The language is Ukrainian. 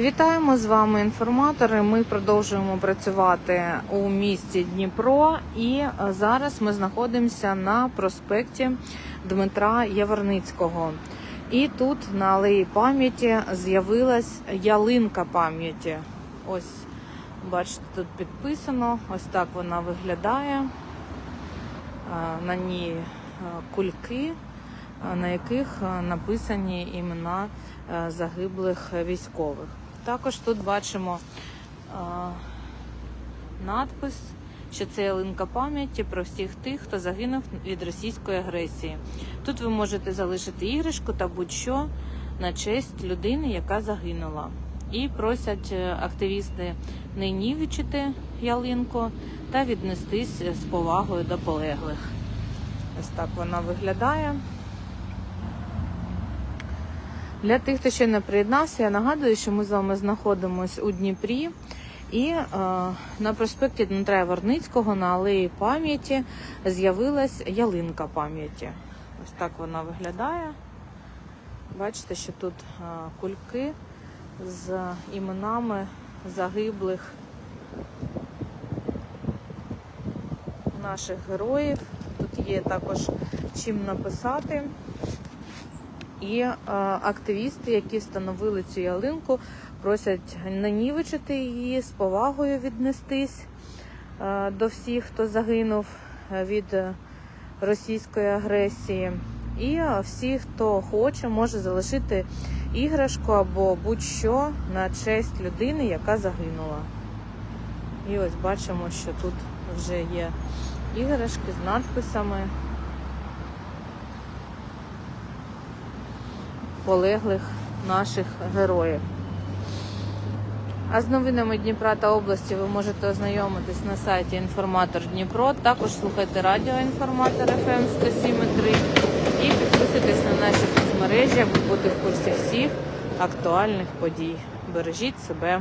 Вітаємо з вами інформатори. Ми продовжуємо працювати у місті Дніпро, і е, зараз ми знаходимося на проспекті Дмитра Яворницького. І тут на алеї пам'яті з'явилась ялинка пам'яті. Ось бачите, тут підписано. Ось так вона виглядає. Е, На ній е, кульки, на яких написані імена загиблих військових. Також тут бачимо е, надпис, що це ялинка пам'яті про всіх тих, хто загинув від російської агресії. Тут ви можете залишити іграшку та будь-що на честь людини, яка загинула. І просять е, активісти не нівічити ялинку та віднестись з повагою до полеглих. Ось так вона виглядає. Для тих, хто ще не приєднався, я нагадую, що ми з вами знаходимося у Дніпрі. І е, на проспекті Дмитра Яворницького на алеї пам'яті з'явилась ялинка пам'яті. Ось так вона виглядає. Бачите, що тут е, кульки з іменами загиблих наших героїв. Тут є також чим написати. І е, активісти, які встановили цю ялинку, просять нанівичити її, з повагою віднестись е, до всіх, хто загинув е, від російської агресії. І всі, хто хоче, може залишити іграшку або будь-що на честь людини, яка загинула. І ось бачимо, що тут вже є іграшки з надписами. Полеглих наших героїв. А з новинами Дніпра та області ви можете ознайомитись на сайті Інформатор Дніпро. Також слухайте радіо Інформатор ФМ 107.3 і підписуйтесь на наші соцмережі, аби бути в курсі всіх актуальних подій. Бережіть себе.